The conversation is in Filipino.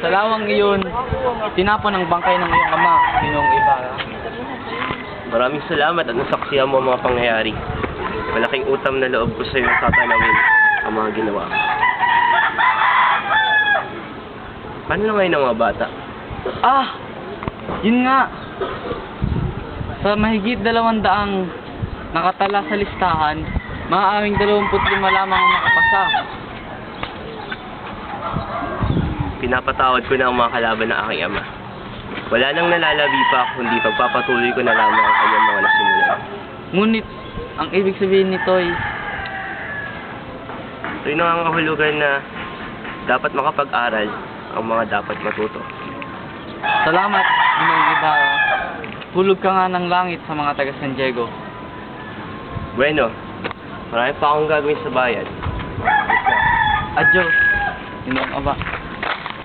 Sa lawang iyon, tinapon ang bangkay ng iyong ama, Ginoong Ibarra. Maraming salamat at nasaksihan mo ang mga pangyayari. Malaking utam na loob ko sa iyo tatanawin ang mga ginawa. mo. Paano na ngayon ang mga bata? Ah! Yun nga! Sa mahigit dalawang daang nakatala sa listahan, maaaring 25 lamang ang nakapasa. Pinapatawad ko na ang mga kalaban ng aking ama. Wala nang nalalabi pa kundi pagpapatuloy ko na lamang ang kanyang mga nasimulan. Ngunit, ang ibig sabihin nito ay, Ito yung nangangahulugan na dapat makapag-aral ang mga dapat matuto. Salamat, Ginoong Ibarra. Hulog ka nga ng langit sa mga taga San Diego. Bueno, marami pa akong gagawin sa bayan. Adyo, Ginoong Aba.